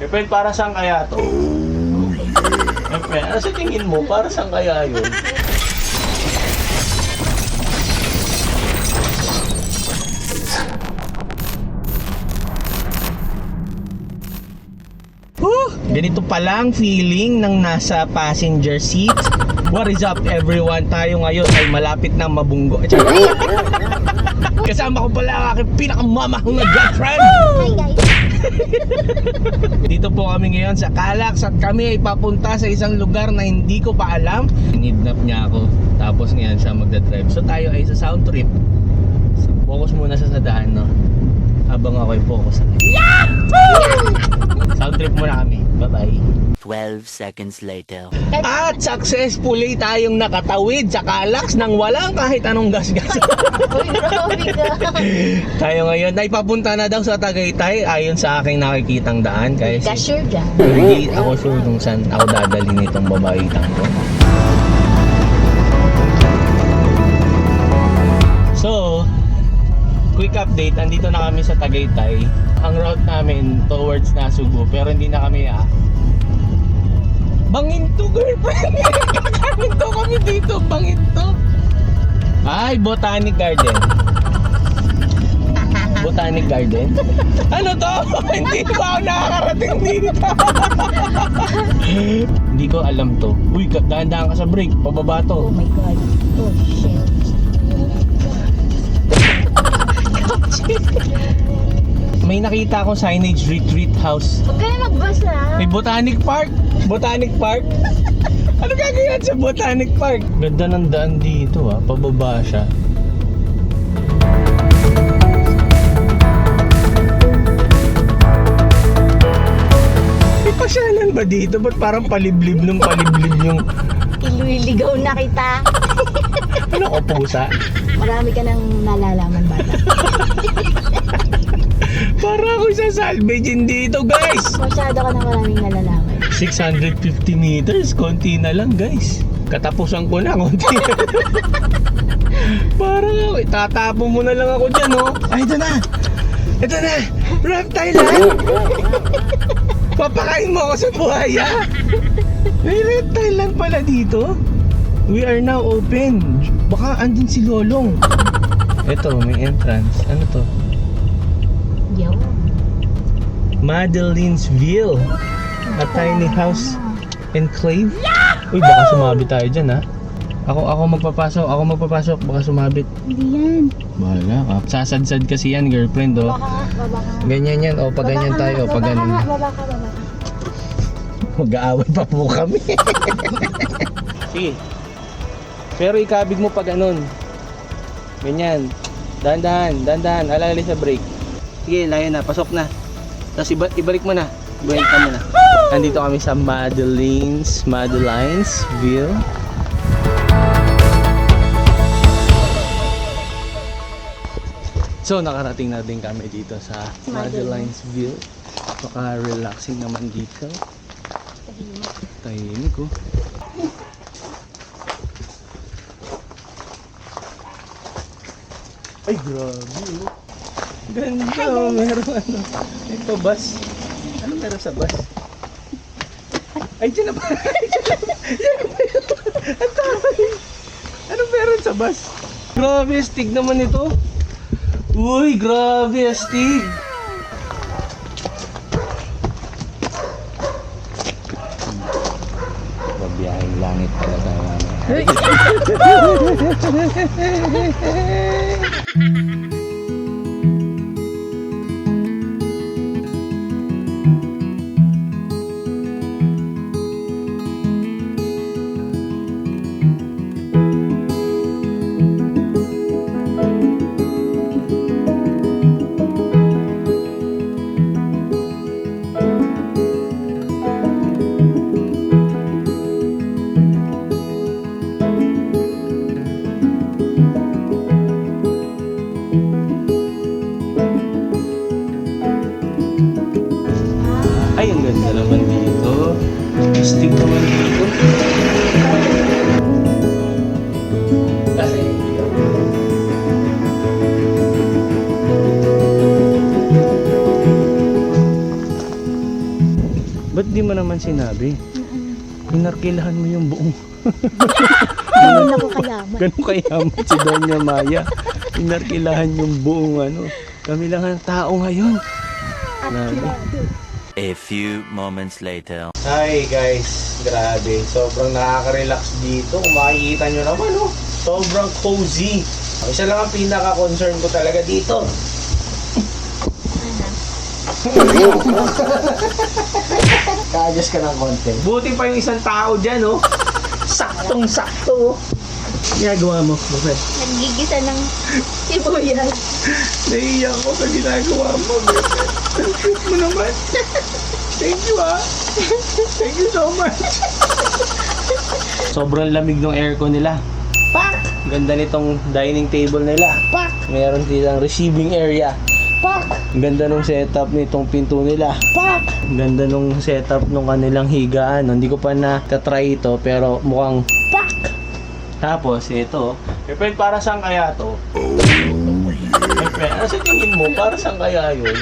Eh, friend, para saan kaya to? Eh, friend, ano sa tingin mo? Para saan kaya yun? Whew! Ganito pala ang feeling ng nasa passenger seat. What is up everyone? Tayo ngayon ay malapit na mabunggo. Kasama ko pala ang aking pinakamamahal na girlfriend. Hi guys. Dito po kami ngayon sa Calax at kami ay papunta sa isang lugar na hindi ko pa alam. Nidnap niya ako. Tapos ngayon siya magdadrive. So tayo ay sa sound trip. So, focus muna sa sadaan, no? Habang ako ay focus sa Sound trip muna kami. Bye-bye. 12 seconds later. At successfully tayong nakatawid sa Calax nang walang kahit anong gasgas. Tayo ngayon ay papunta na daw sa Tagaytay ayon sa aking nakikitang daan. Kaya Ka si sure dyan. Hindi ako sure kung saan ako dadalhin nitong babaitang ko. So, quick update, andito na kami sa Tagaytay. Ang route namin towards Nasugo, pero hindi na kami ah. Banginto, girlfriend! Banginto kami dito, Banginto! Ay, Botanic Garden. Botanic Garden? Ano to? Hindi pa ako nakakarating dito. Hindi ko alam to. Uy, dahan-dahan ka sa brake. Pababa Oh to. my god. Oh shit. May nakita akong signage retreat house. Huwag ka na mag-bus na. May Botanic Park. Botanic Park. ano gagawin sa Botanic Park? Ganda ng daan dito ah. Pababa siya. May pasyalan ba dito? Ba't parang paliblib ng paliblib yung Ililigaw na kita. ano ko pusa? Marami ka nang nalalaman bata. Para ako isa salvage dito guys. Masyado ka na maraming nalalaman. 650 meters, konti na lang guys. Katapusan ko na, konti. Parang ako, itatapo mo na lang ako dyan, oh. Ay, ito na! Ito na! Reptile land! Papakain mo ako sa buhaya! May reptile land pala dito. We are now open. Baka andun si Lolong. Ito, may entrance. Ano to? Yo. Madeline's Ville. A tiny house enclave. Uy, baka sumabit tayo dyan, ha? Ako, ako magpapasok, ako magpapasok, baka sumabit. Hindi yan. Bahala ka. Sasadsad kasi yan, girlfriend, oh. Baba ka, baba ka. Ganyan yan, oh, pag ganyan Baba ka tayo, nga, pag baba ka ganyan. Baba ka, baba ka. Mag-aaway pa po kami. Sige. Pero ikabig mo pag ganun. Ganyan. Dahan-dahan, dahan-dahan, alalay sa brake. Sige, layo na, pasok na. Tapos iba, ibalik mo na. Ibalik ka mo na. Nandito kami sa Madeline's, Madeline's Ville. So, nakarating na din kami dito sa Madeline's Ville. Baka-relaxing naman dito. Tahimik oh. Ay, grabe oh. Ganda oh. Meron ano. May pa-bus. Ano meron sa bus? Ay, dyan na ba? Ay, dyan na ba? Dyan na ba yun? Ang taray. Ano meron sa bus? Grabe, astig naman ito. Uy, grabe, astig. Babiyahing langit pala tayo mo naman sinabi? Mm-mm. Pinarkilahan mo yung buong Ganun ako kayaman. Ganun kayaman si Doña Maya. Pinarkilahan yung buong ano. Kami lang ang tao ngayon. Grabe. A few moments later. Hi guys, grabe. Sobrang nakaka-relax dito. Kung makikita nyo naman, oh. Sobrang cozy. Isa lang ang pinaka-concern ko talaga dito. Ka-adjust ka ng konti. Buti pa yung isang tao dyan, oh. Saktong-sakto, oh. Ginagawa mo, Buffet. Nagigisa ng sibuyas. Naiiyak ko sa ginagawa mo, Buffet. Ang cute mo naman. Thank you, ah. Thank you so much. Sobrang lamig ng aircon nila. Pak! Ganda nitong dining table nila. Pak! Meron silang receiving area. Pak! Ganda nung setup nitong pinto nila. Pak! Ganda nung setup nung kanilang higaan. Hindi ko pa na try ito pero mukhang pak! Tapos ito, eh, friend, para saan kaya to? Eh, friend, ano sa tingin mo? Para saan kaya yun?